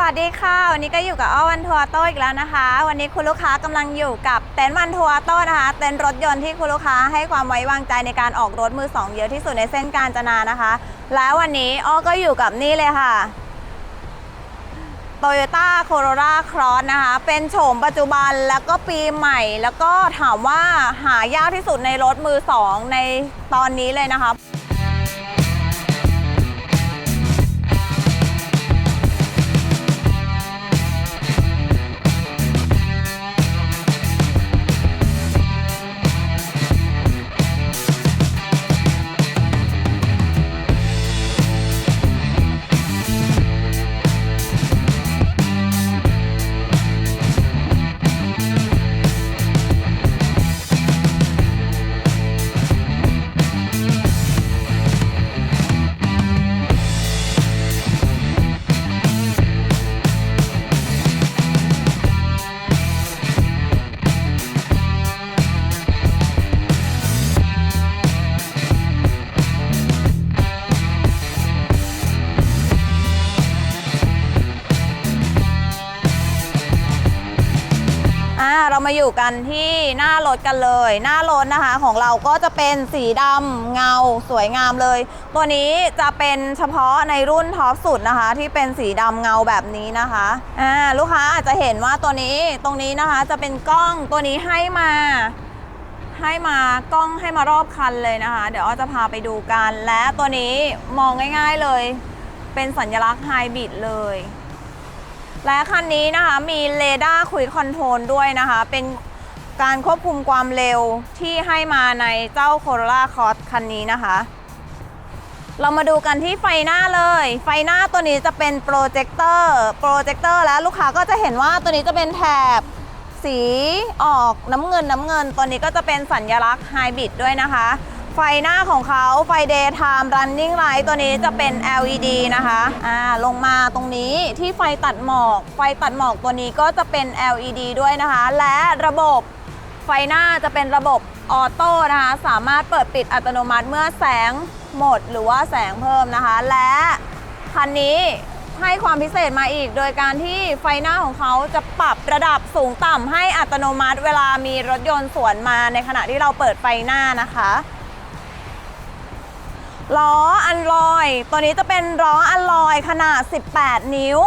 สวัสดีค่ะ วันนี้ก็อยู่กับอ้อวันทัวร์โต้อีกแล้วนะคะ วันนี้คุณลูกค้ากำลังอยู่กับเต็นท์วันทัวร์โต้นะคะเต็นท์รถยนต์ที่คุณลูกค้าให้ความไว้วางใจในการออกรถมือสองเยอะที่สุดในเส้นกาญจนานะคะ และวันนี้อ้อก็อยู่กับนี่เลยค่ะ Toyota Corolla Cross นะคะ เป็นโฉมปัจจุบันแล้วก็ปีใหม่ แล้วก็ถามว่าหายากที่สุดในรถมือสองในตอนนี้เลยนะคะ เรามาอยู่กันที่หน้ารถกันเลย หน้ารถนะคะของเราก็จะเป็นสีดำเงาสวยงามเลย ตัวนี้จะเป็นเฉพาะในรุ่นท็อปสุดนะคะ ที่เป็นสีดำเงาแบบนี้นะคะอ่าลูกค้าอาจจะเห็นว่าตัวนี้ตรงนี้นะคะจะเป็นกล้องตัวนี้ให้มาให้มากล้องให้มารอบคันเลยนะคะ เดี๋ยวอ้อจะพาไปดูกัน และตัวนี้มองง่าย ๆเลย เป็นสัญลักษณ์ไฮบริดเลย และคันนี้นะคะมีเรดาร์คุยคอนโทรลด้วยนะคะ เป็นการควบคุมความเร็วที่ให้มาในเจ้า Corolla Cross คันนี้นะคะ เรามาดูกันที่ไฟหน้าเลย ไฟหน้าตัวนี้จะเป็นโปรเจคเตอร์โปรเจคเตอร์แล้วลูกค้าก็จะเห็นว่าตัวนี้จะเป็นแถบสีออกน้ำเงินน้ำเงิน ตัวนี้ก็จะเป็นสัญลักษณ์ไฮบริดด้วยนะคะ ไฟหน้าของเขาไฟ daytime running light ตัวนี้จะเป็น LED นะคะอ่าลงมาตรงนี้ที่ไฟตัดหมอก ไฟตัดหมอกตัวนี้ก็จะเป็น LED ด้วยนะคะ และระบบไฟหน้าจะเป็นระบบออโต้นะคะ สามารถเปิดปิดอัตโนมัติเมื่อแสงหมดหรือว่าแสงเพิ่มนะคะ และคันนี้ให้ความพิเศษมาอีก โดยการที่ไฟหน้าของเขาจะปรับระดับสูงต่ำให้อัตโนมัติ เวลามีรถยนต์สวนมาในขณะที่เราเปิดไฟหน้านะคะ ล้ออัลลอย ตัวนี้จะเป็นล้ออัลลอยขนาด 18 นิ้ว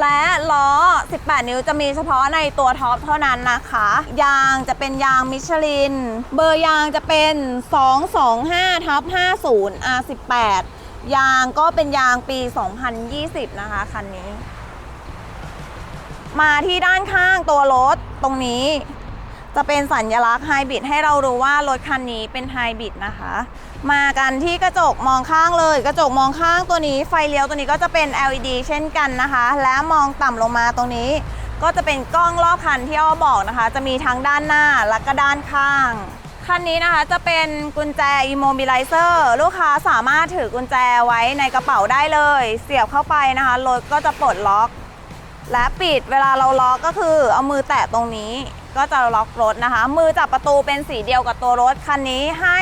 และล้อ 18 นิ้วจะมีเฉพาะในตัวท็อปเท่านั้นนะคะ ยางจะเป็นยางมิชลิน เบอร์ยางจะเป็น 225ทับ50 R18 ยางก็เป็นยางปี 2020 นะคะคันนี้ มาที่ด้านข้างตัวรถตรงนี้ จะเป็นสัญลักษณ์ไฮบริดให้เรารู้ว่ารถคันนี้เป็นไฮบริดนะคะ มากันที่กระจกมองข้างเลย กระจกมองข้างตัวนี้ไฟเลี้ยวตัวนี้ก็จะเป็น LED เช่นกันนะคะ และมองต่ำลงมาตรงนี้ ก็จะเป็นกล้องรอบคันที่อ้อบอกนะคะ จะมีทั้งด้านหน้าและก็ด้านข้างคันนี้นะคะจะเป็นกุญแจ immobilizer ลูกค้าสามารถถือกุญแจไว้ในกระเป๋าได้เลย เสียบเข้าไปนะคะรถก็จะปลดล็อก และปิดเวลาเราล็อกก็คือเอามือแตะตรงนี้ก็จะล็อกรถนะคะ มือจับประตูเป็นสีเดียวกับตัวรถคันนี้ให้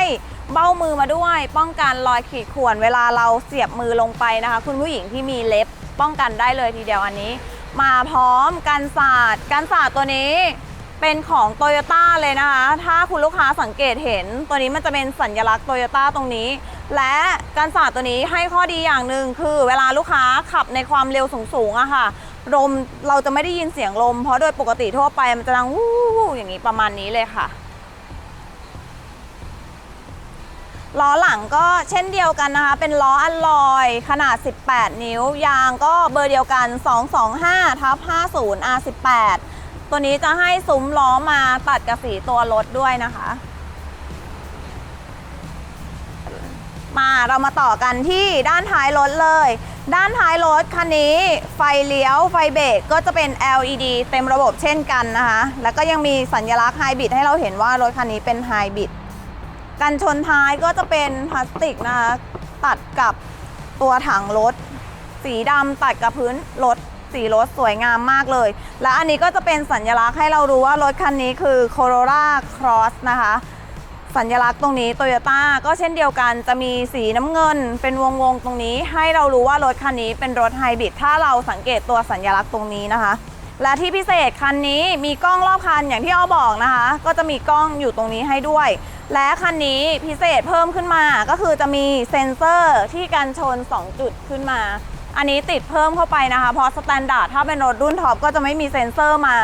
เบ้ามือมาด้วย ป้องกันรอยขีดข่วนเวลาเราเสียบมือลงไปนะคะ คุณผู้หญิงที่มีเล็บป้องกันได้เลยทีเดียวอันนี้ มาพร้อมกันศาสตร์กันศาสตร์ตัวนี้เป็นของโตโยต้าเลยนะคะ ถ้าคุณลูกค้าสังเกตเห็น ตัวนี้มันจะเป็นสัญลักษณ์โตโยต้าตรงนี้ และการศาส์ตัวนี้ให้ข้อดีอย่างหนึ่งคือ เวลาลูกค้าขับในความเร็วสูงๆอะค่ะ ลมเราจะไม่ได้ยินเสียงลม เพราะโดยปกติทั่วไปมันจะดังวู้วู้อย่างนี้ประมาณนี้เลยค่ะล้อหลังก็เช่นเดียวกันนะคะ เป็นล้ออัลลอยขนาด 18 นิ้ว ยางก็เบอร์เดียวกัน 225ทับ50 R18 ตัวนี้จะให้ซุ้มล้อมาตัดกับสีตัวรถด้วยนะคะ มาเรามาต่อกันที่ด้านท้ายรถเลย ด้านท้ายรถคันนี้ไฟเลี้ยวไฟเบรกก็จะเป็น LED เต็มระบบเช่นกันนะคะ แล้วก็ยังมีสัญลักษณ์ไฮบริดให้เราเห็นว่ารถคันนี้เป็นไฮบริดกันชนท้ายก็จะเป็นพลาสติกนะคะตัดกับตัวถังรถ สีดำตัดกับพื้นรถสีรถสวยงามมากเลย และอันนี้ก็จะเป็นสัญลักษณ์ให้เรารู้ว่ารถคันนี้คือ Corolla Cross นะคะ สัญลักษณ์ตรงนี้โตโยต้าก็เช่นเดียวกันจะมีสีน้ำเงิน เป็นวงวงๆตรงนี้ ให้เรารู้ว่ารถคันนี้เป็นรถไฮบริดถ้าเราสังเกตตัวสัญลักษณ์ตรงนี้นะคะ และที่พิเศษคันนี้มีกล้องรอบคันอย่างที่อ้อบอกนะคะ ก็จะมีกล้องอยู่ตรงนี้ให้ด้วย และคันนี้พิเศษเพิ่มขึ้นมาก็คือจะมีเซ็นเซอร์ที่กันชน 2 จุดขึ้นมา อันนี้ติดเพิ่มเข้าไปนะคะเพราะสแตนดาร์ดถ้าเป็นรถรุ่นท็อปก็จะไม่มีเซ็นเซอร์มา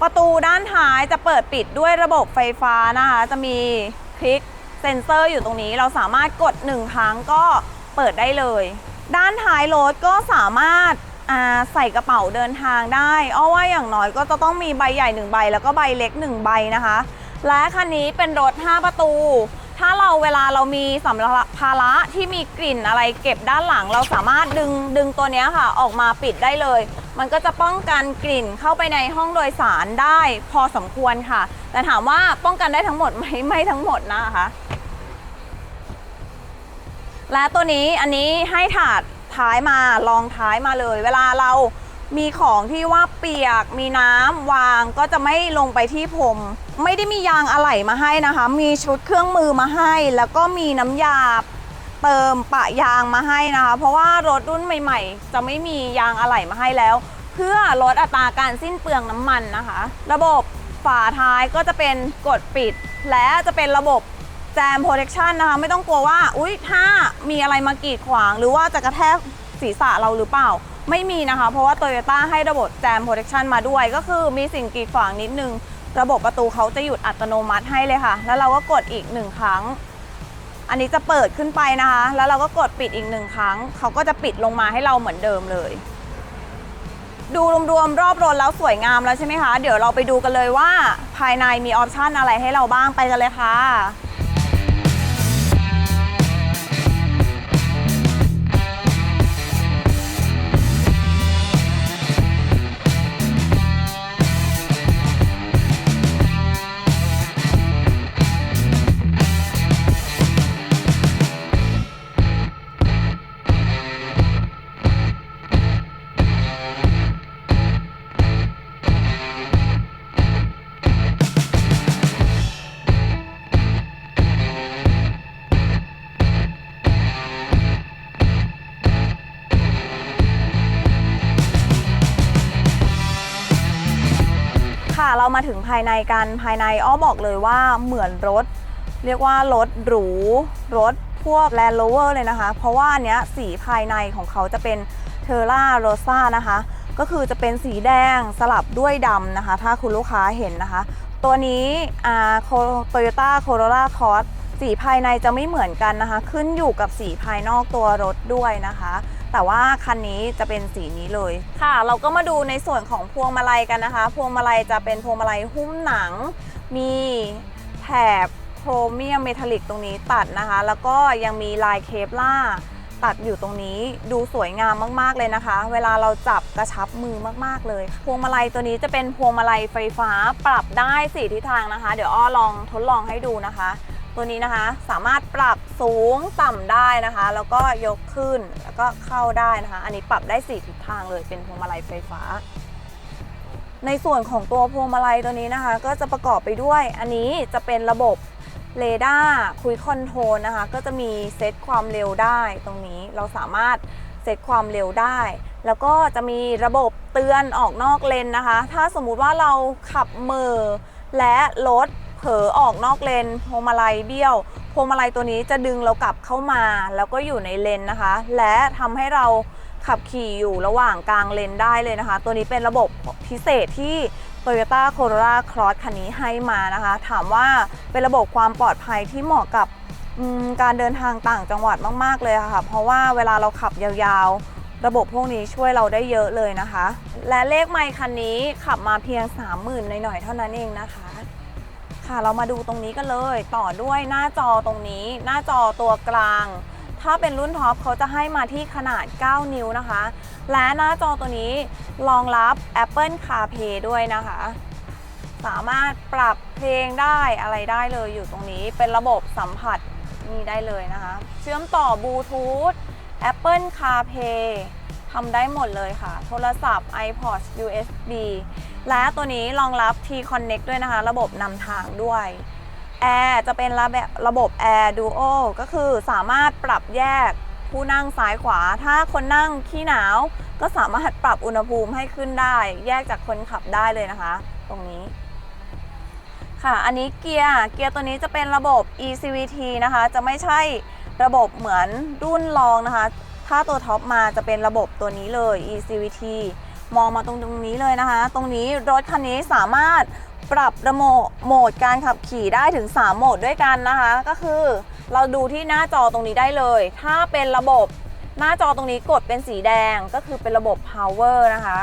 ประตูด้านท้ายจะเปิดปิดด้วยระบบไฟฟ้านะคะ จะมี คลิกเซ็นเซอร์อยู่ตรงนี้เราสามารถกด 1 ครั้งก็เปิดได้เลย ด้านท้ายรถก็สามารถใส่กระเป๋าเดินทางได้อ้อว่าอย่างน้อยก็จะต้องมีใบใหญ่ 1 ใบ แล้วก็ใบเล็ก 1 ใบนะคะ และคันนี้เป็นรถ 5 ประตู ถ้าเราเวลาเรามีสัมภาระที่มีกลิ่นอะไรเก็บด้านหลัง เราสามารถดึงดึงตัวนี้ค่ะ ออกมาปิดได้เลย มันก็จะป้องกันกลิ่นเข้าไปในห้องโดยสารได้พอสมควรค่ะ แต่ถามว่าป้องกันได้ทั้งหมดไหมไม่ทั้งหมดนะคะและตัวนี้อันนี้ให้ถาดท้ายมาลองท้ายมาเลย เวลาเรามีของที่ว่าเปียกมีน้ำวางก็จะไม่ลงไปที่พรมไม่ได้มียางอะไหล่มาให้นะคะ มีชุดเครื่องมือมาให้ แล้วก็มีน้ำยา เติมปะยางมาให้นะคะ เพราะว่ารถรุ่นใหม่ ๆ จะไม่มียางอะไหล่มาให้แล้ว เพื่อลดอัตราการสิ้นเปลืองน้ำมันนะคะ ระบบฝาท้ายก็จะเป็นกดปิด และจะเป็นระบบแจมโปรเทคชันนะคะ ไม่ต้องกลัวว่าอุ๊ยถ้ามีอะไรมากีดขวาง หรือว่าจะกระแทกศีรษะเราหรือเปล่า ไม่มีนะคะ เพราะว่า Toyota ให้ระบบแจมโปรเทคชันมาด้วย ก็คือมีสิ่งกีดขวางนิดนึง ระบบประตูเขาจะหยุดอัตโนมัติให้เลยค่ะ แล้วเราก็กดอีกหนึ่งครั้ง อันนี้จะเปิดขึ้นไปนะคะ แล้วเราก็กดปิดอีกหนึ่งครั้ง เขาก็จะปิดลงมาให้เราเหมือนเดิมเลย ดูรวมๆรอบรถแล้วสวยงามแล้วใช่ไหมคะ เดี๋ยวเราไปดูกันเลยว่าภายในมีออปชันอะไรให้เราบ้างไปกันเลยค่ะ ถึงภายในกันภายในอ้อบอกเลยว่าเหมือนรถ เรียกว่ารถหรู รถพวก Land Rover เลยนะคะ เพราะว่าอันเนี้ยสีภายในของเขาจะเป็นเทอร่าโรซานะคะ ก็คือจะเป็นสีแดงสลับด้วยดำนะคะ ถ้าคุณลูกค้าเห็นนะคะ ตัวนี้อ่าโตโยต้าโคโรล่าคอสสีภายในจะไม่เหมือนกันนะคะ ขึ้นอยู่กับสีภายนอกตัวรถด้วยนะคะ แต่ว่าคันนี้จะเป็นสีนี้เลยค่ะ เราก็มาดูในส่วนของพวงมาลัยกันนะคะ พวงมาลัยจะเป็นพวงมาลัยหุ้มหนัง มีแถบโครเมียมเมทัลลิกตรงนี้ตัดนะคะ แล้วก็ยังมีลายเคปล่าตัดอยู่ตรงนี้ดูสวยงามมากๆเลยนะคะ เวลาเราจับกระชับมือมากๆเลย พวงมาลัยตัวนี้จะเป็นพวงมาลัยไฟฟ้าปรับได้สี่ทิศทางนะคะ เดี๋ยวอ้อลองทดลองให้ดูนะคะ ตัวนี้นะคะสามารถปรับสูงต่ำได้นะคะ แล้วก็ยกขึ้นแล้วก็เข้าได้นะคะ อันนี้ปรับได้สี่ทิศทางเลยเป็นพวงมาลัยไฟฟ้า ในส่วนของตัวพวงมาลัยตัวนี้นะคะ ก็จะประกอบไปด้วย อันนี้จะเป็นระบบเรดาร์คุยคอนโทรลนะคะ ก็จะมีเซตความเร็วได้ตรงนี้เราสามารถเซตความเร็วได้ แล้วก็จะมีระบบเตือนออกนอกเลนนะคะ ถ้าสมมุติว่าเราขับเมอและรถ ผลอออกนอกเลนพวงมาลัยเบี้ยวพวงมาลัยตัวนี้จะดึงเรากลับเข้ามา แล้วก็อยู่ในเลนนะคะ และทำให้เราขับขี่อยู่ระหว่างกลางเลนได้เลยนะคะ ตัวนี้เป็นระบบพิเศษที่ Toyota Corolla Cross คันนี้ให้มานะคะ ถามว่าเป็นระบบความปลอดภัยที่เหมาะกับการเดินทางต่างจังหวัดมาก ๆ เลยค่ะ เพราะว่าเวลาเราขับยาวๆ ระบบพวกนี้ช่วยเราได้เยอะเลยนะคะ และเลขไมค์คันนี้ขับมาเพียง 30,000หน่อยๆเท่านั้นเองนะคะ ค่ะ เรามาดูตรงนี้กันเลย ต่อด้วยหน้าจอตรงนี้ หน้าจอตัวกลาง ถ้าเป็นรุ่นท็อปเขาจะให้มาที่ขนาด 9 นิ้วนะคะ และหน้าจอตัวนี้รองรับ Apple CarPlay ด้วยนะคะ สามารถปรับเพลงได้อะไรได้เลยอยู่ตรงนี้เป็นระบบสัมผัสนี่ได้เลยนะคะ เชื่อมต่อบลูทูธ Apple CarPlay ทำได้หมดเลยค่ะ โทรศัพท์ iPod USB และตัวนี้รองรับ T Connect ด้วยนะคะ ระบบนำทางด้วยแอร์จะเป็นระบบระบบแอร์ดูโอก็คือสามารถปรับแยกผู้นั่งซ้ายขวา ถ้าคนนั่งขี้หนาวก็สามารถปรับอุณหภูมิให้ขึ้นได้ แยกจากคนขับได้เลยนะคะ ตรงนี้ ค่ะ อันนี้เกียร์ เกียร์ตัวนี้จะเป็นระบบ ECVT นะคะ จะไม่ใช่ระบบเหมือนรุ่นรองนะคะ ถ้าตัวท็อปมาจะเป็นระบบตัวนี้เลย ECVT มองมาตรงตรงนี้เลยนะคะ ตรงนี้รถคันนี้สามารถปรับระโมโหมดการขับขี่ได้ถึง 3 โหมดด้วยกันนะคะ ก็คือเราดูที่หน้าจอตรงนี้ได้เลย ถ้าเป็นระบบหน้าจอตรงนี้กดเป็นสีแดงก็คือเป็นระบบ power นะคะ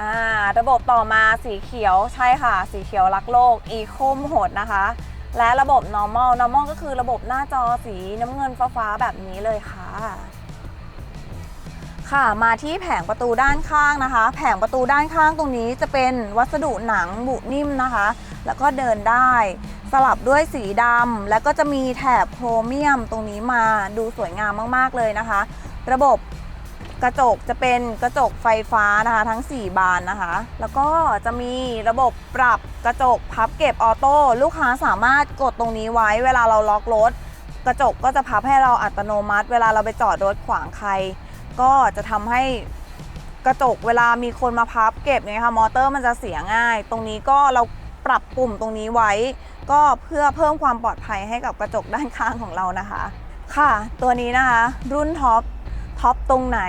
อ่าระบบต่อมาสีเขียวใช่ค่ะ สีเขียวรักโลก Eco Mode นะคะ และระบบ normal normal ก็คือระบบหน้าจอสีน้ำเงินฟ้าๆแบบนี้เลยค่ะ ค่ะมาที่แผงประตูด้านข้างนะคะ แผงประตูด้านข้างตรงนี้จะเป็นวัสดุหนังบุนิ่มนะคะ แล้วก็เดินได้ สลับด้วยสีดำแล้วก็จะมีแถบโครเมียมตรงนี้มาดูสวยงามมากๆเลยนะคะ ระบบกระจกจะเป็นกระจกไฟฟ้านะคะทั้ง 4 บานนะคะ แล้วก็จะมีระบบปรับกระจกพับเก็บออโต้ลูกค้าสามารถกดตรงนี้ไว้ เวลาเราล็อกรถ กระจกก็จะพับให้เราอัตโนมัติ เวลาเราไปจอดรถขวางใคร ก็จะทำให้กระจกเวลามีคนมาพับเก็บเนี่ยค่ะมอเตอร์มันจะเสียง่าย ตรงนี้ก็เราปรับปุ่มตรงนี้ไว้ ก็เพื่อเพิ่มความปลอดภัยให้กับกระจกด้านข้างของเรานะคะ ค่ะ ตัวนี้นะคะ รุ่นท็อปท็อปตรงไหน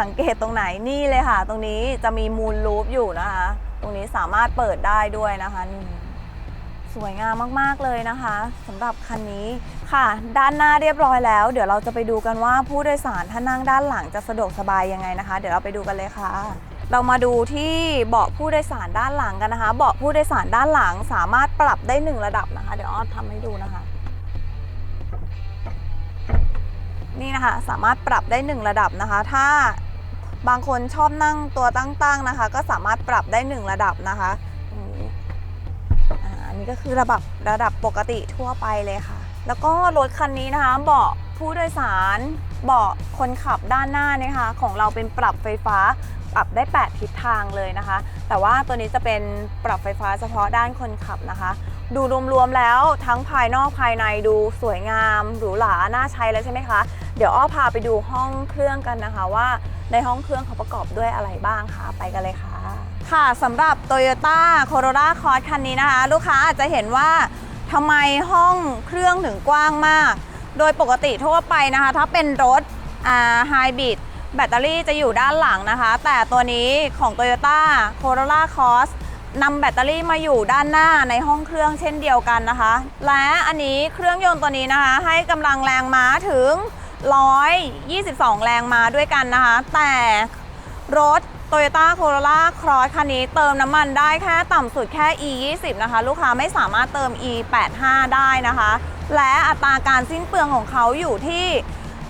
สังเกตตรงไหนนี่เลยค่ะ ตรงนี้จะมีมูลลูปอยู่นะคะ ตรงนี้สามารถเปิดได้ด้วยนะคะนี่ สวยงามมากๆเลยนะคะสำหรับคันนี้ค่ะ ด้านหน้าเรียบร้อยแล้ว เดี๋ยวเราจะไปดูกันว่าผู้โดยสารถ้านั่งด้านหลังจะสะดวกสบายยังไงนะคะ เดี๋ยวเราไปดูกันเลยค่ะ เรามาดูที่เบาะผู้โดยสารด้านหลังกันนะคะ เบาะผู้โดยสารด้านหลังสามารถปรับได้หนึ่งระดับนะคะ เดี๋ยวอ้อทำให้ดูนะคะ นี่นะคะสามารถปรับได้หนึ่งระดับนะคะ ถ้าบางคนชอบนั่งตัวตั้งๆนะคะ ก็สามารถปรับได้หนึ่งระดับนะคะ อันนี้ก็คือระดับระดับปกติทั่วไปเลยค่ะ แล้วก็รถคันนี้นะคะ เบาะผู้โดยสารเบาะคนขับด้านหน้านี่ค่ะของเราเป็นปรับไฟฟ้าปรับได้ 8 ทิศทางเลยนะคะ แต่ว่าตัวนี้จะเป็นปรับไฟฟ้าเฉพาะด้านคนขับนะคะ ดูรวมๆแล้วทั้งภายนอกภายในดูสวยงามหรูหราน่าใช้แล้วใช่ไหมคะ เดี๋ยวอ้อพาไปดูห้องเครื่องกันนะคะว่า ในห้องเครื่องเขาประกอบด้วยอะไรบ้างคะไปกันเลยค่ะ ค่ะสำหรับ Toyota Corolla Cross คันนี้นะคะ ลูกค้าอาจจะเห็นว่าทำไมห้องเครื่องถึงกว้างมาก โดยปกติทั่วไปนะคะ ถ้าเป็นรถอ่าไฮบริดแบตเตอรี่จะอยู่ด้านหลังนะคะ แต่ตัวนี้ของ Toyota Corolla Cross นำแบตเตอรี่มาอยู่ด้านหน้าในห้องเครื่องเช่นเดียวกันนะคะ และอันนี้เครื่องยนต์ตัวนี้นะคะ ให้กำลังแรงม้าถึง 122 แรงม้าด้วยกันนะคะ แต่รถ Toyota Corolla Cross คันนี้เติมน้ำมันได้แค่ต่ำสุดแค่ E 20นะคะ ลูกค้าไม่สามารถเติม E 85ได้นะคะ และอัตราการสิ้นเปลืองของเขาอยู่ที่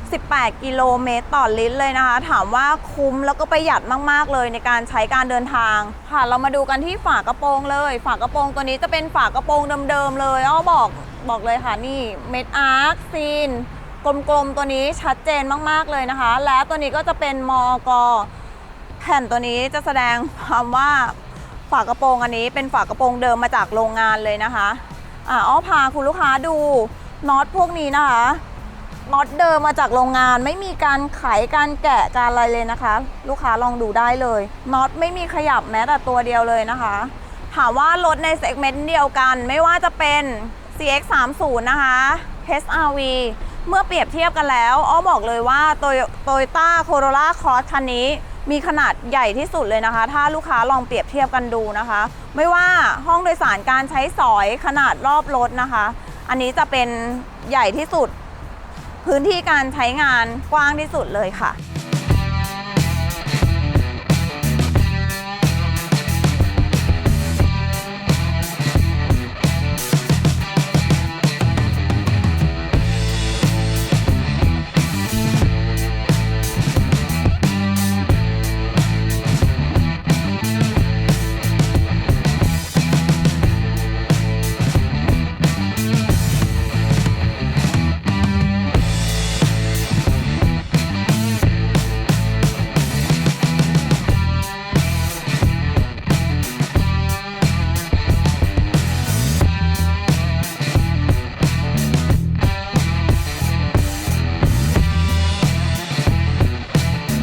18 กิโลเมตรต่อลิตรเลยนะคะ ถามว่าคุ้มแล้วก็ประหยัดมากๆเลยในการใช้การเดินทาง ค่ะ เรามาดูกันที่ฝากระโปรงเลย ฝากระโปรงตัวนี้จะเป็นฝากระโปรงเดิมๆเลยอ้อบอกบอกเลยค่ะนี่เม็ดอาร์คซีน กลมๆตัวนี้ชัดเจนมากๆเลยนะคะ และตัวนี้ก็จะเป็นมอกแผ่นตัวนี้จะแสดงความว่าฝากระโปรงอันนี้เป็นฝากระโปรงเดิมมาจากโรงงานเลยนะคะอ่าอ้อพาคุณลูกค้าดูน็อตพวกนี้นะคะน็อตเดิมมาจากโรงงานไม่มีการไขการแกะการอะไรเลยนะคะ ลูกค้าลองดูได้เลยน็อตไม่มีขยับแม้แต่ตัวเดียวเลยนะคะ ถามว่ารถในเซกเมนต์เดียวกัน ไม่ว่าจะเป็น CX30 นะคะ HRV เมื่อเปรียบเทียบกันแล้วอ้อบอกเลยว่าโตโยต้าโคโรล่าคอสคันนี้มีขนาดใหญ่ที่สุดเลยนะคะ ถ้าลูกค้าลองเปรียบเทียบกันดูนะคะ ไม่ว่าห้องโดยสารการใช้สอยขนาดรอบรถนะคะ อันนี้จะเป็นใหญ่ที่สุด พื้นที่การใช้งานกว้างที่สุดเลยค่ะ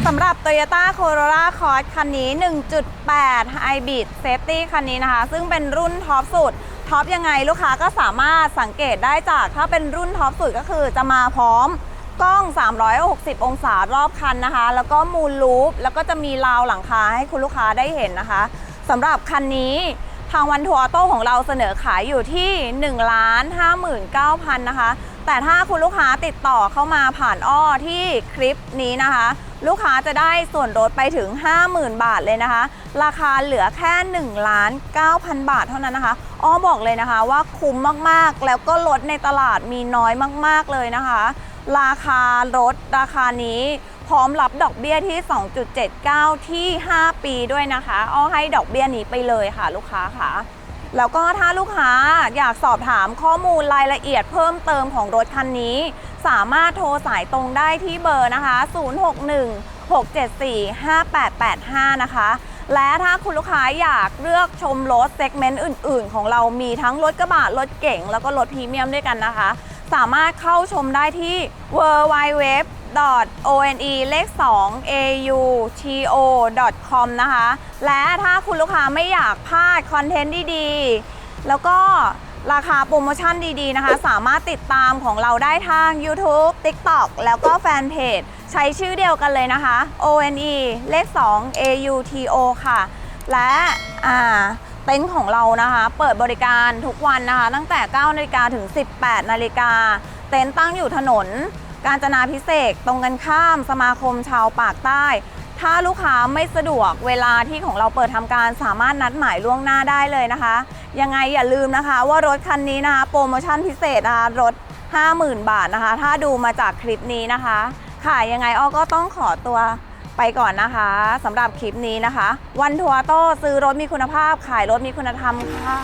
Toyota Corolla Cross คันนี้ 1.8 Hybrid Safety คันนี้นะคะ ซึ่งเป็นรุ่นท็อปสุดท็อปยังไงลูกค้าก็สามารถสังเกตได้จาก ถ้าเป็นรุ่นท็อปสุดก็คือจะมาพร้อมกล้อง 360 องศารอบคันนะคะ แล้วก็มูลลูป แล้วก็จะมีราวหลังคาให้คุณลูกค้าได้เห็นนะคะสำหรับคันนี้ทางวันทัวร์โต้ของเราเสนอขายอยู่ที่1ล้าน59,000 นะคะ แต่ถ้าคุณลูกค้าติดต่อเข้ามาผ่านอ้อที่คลิปนี้นะคะ ลูกค้าจะได้ส่วนลดไปถึง 50,000 บาทเลยนะคะ ราคาเหลือแค่1ล้าน9,000 บาทเท่านั้นนะคะ อ้อบอกเลยนะคะว่าคุ้มมากๆ แล้วก็ลดในตลาดมีน้อยมากๆเลยนะคะ ราคารถราคานี้พร้อมรับดอกเบี้ยที่ 2.79 ที่ 5 ปีด้วยนะคะ อ้อให้ดอกเบี้ยนี้ไปเลยค่ะ ลูกค้าค่ะ แล้วก็ถ้าลูกค้าอยากสอบถามข้อมูลรายละเอียดเพิ่มเติมของรถคันนี้ สามารถโทรสายตรงได้ที่เบอร์นะคะ 061 674 5885 นะคะ และถ้าคุณลูกค้าอยากเลือกชมรถเซกเมนต์อื่น ๆ ของเรามีทั้งรถกระบะรถเก๋งแล้วก็รถพรีเมียมด้วยกันนะคะ สามารถเข้าชมได้ที่ w w w o n e เลข2 a u t o com นะคะ และถ้าคุณลูกค้าไม่อยากพลาดคอนเทนต์ดีๆ แล้วก็ราคาโปรโมชั่นดีๆนะคะ สามารถติดตามของเราได้ทาง YouTube TikTok แล้วก็แฟนเพจใช้ชื่อเดียวกันเลยนะคะ o n e เลข 2 a u t o ค่ะ และอ่า ต็นท์ของเรานะคะ เปิดบริการทุกวันนะคะ ตั้งแต่ 9นาฬิกาถึง 18นาฬิกาเต็นท์ตั้งอยู่ถนน กาญจนาพิเศษตรงกันข้ามสมาคมชาวปากใต้ ถ้าลูกค้าไม่สะดวกเวลาที่ของเราเปิดทำการสามารถนัดหมายล่วงหน้าได้เลยนะคะ ยังไงอย่าลืมนะคะ ว่ารถคันนี้นะคะโปรโมชั่นพิเศษนะคะรถ 50,000 บาทนะคะ ถ้าดูมาจากคลิปนี้นะคะค่ะยังไงอ้อก็ต้องขอตัว ไปก่อนนะคะสำหรับคลิปนี้นะคะ วันทัวร์โต้ซื้อรถมีคุณภาพ ขายรถมีคุณธรรมค่ะ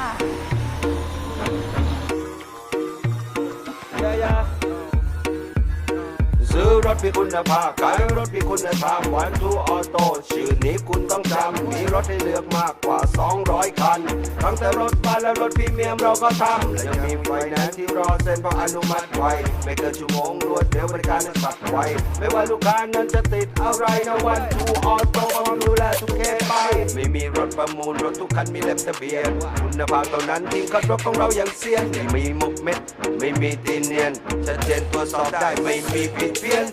ซื้อรถมีคุณภาพขายรถมีคุณธรรมวันทูออโต้ชื่อนี้คุณต้องจำมีรถให้เลือกมากกว่า 200 คัน ทั้งแต่รถบ้านและรถพรีเมียมเราก็ทำและยังมีไฟแนนซ์ที่รอเซ็นเพราะอนุมัติไวไม่เกินชั่วโมงรวดเร็วบริการนั้นสับไวไม่ว่าลูกค้านั้นจะติดอะไรนะวันทูออโต้ความดูแลทุกเคสไปไม่มีรถประมูลรถทุกคันมีเล่มทะเบียนคุณภาพเท่านั้นทีมขับรถของเราอย่างเซียนไม่มีมุกเม็ดไม่มีตีเนียนชัดเจนตรวสอบได้ไม่มีผิดเพี้ยน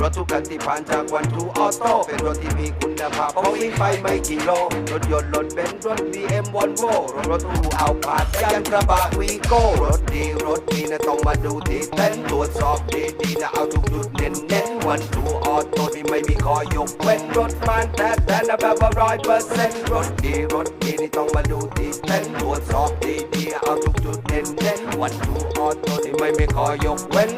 รถทุกคันที่ผ่านจากวันทูออโต้เป็นรถที่มีคุณภาพเพราะวิ่งไปไม่กี่โล รถยนต์รถเบนซ์รถบีเอ็มวอลโวรถตู้เอาผาดยันกระบะวีโก้รถดีรถดีนะต้องมาดูที่เต็นท์ตรวจสอบดีดีนะเอาทุกจุดเน้นเน้นวันทูออโต้ที่ไม่มีคอยกเว้นรถมันแท้แต่นะแบบว่าร้อยเปอร์เซ็นต์รถดีรถดีนี่ต้องมาดูที่เต็นท์ตรวจสอบดีดีเอาทุกจุดเน้นเน้นวันทูออโต้ที่ไม่มีคอยกเว้น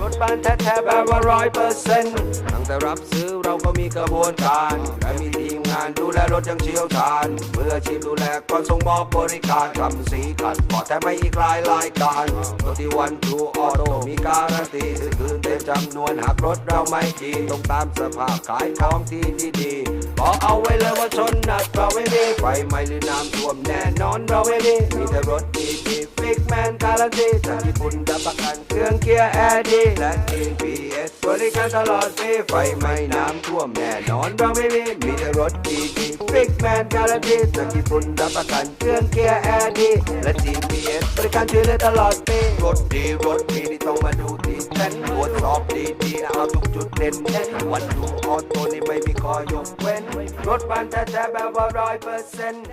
รถบ้านแท้ๆแบบว่าร้อยเปอร์เซ็นต์ตั้งแต่รับซื้อเราก็มีกระบวนการ และมีทีมงานดูแลรถอยังเชี่ยวชาญเพื่อชีพดูแลก่อนส่งมอบบริการทำสีขัดพอแต่ไม่อีกลายรายการรถที่วันทูออโต้มีการันตีซื้อคืนเต็มจำนวนหากรถเราไม่ดีต้องตามสภาพขายของที่ที่ดีบอกเอาไว้เลยว่าชนหนักเราไม่มีไฟไหม้หรือน้ำท่วมแน่นอนเราไม่มีมีแต่รถดีดี ฟิกแมนการันตีจากญี่ปุ่นรับประกันเครื่องเกียร์แอร์ดีและ GPS บริการตลอดปีไฟไหม้น้ำท่วมแน่นอนเราไม่มีมีแต่รถดีดีฟิกแมนการันตีจากญี่ปุ่นรับประกันเครื่องเกียร์แอร์ดีและ GPS บริการช่วยเหลือตลอดปีรถดีรถดีนี่ต้องมาดูที่เต็นตรวจสอบดีดีเอาทุกจุดเน้นเน้นวันดูออโต้นี่ไม่มีคอยยกเว้นรถบ้านแท้ๆแบบว่าร้อยเปอร์เซ็นต์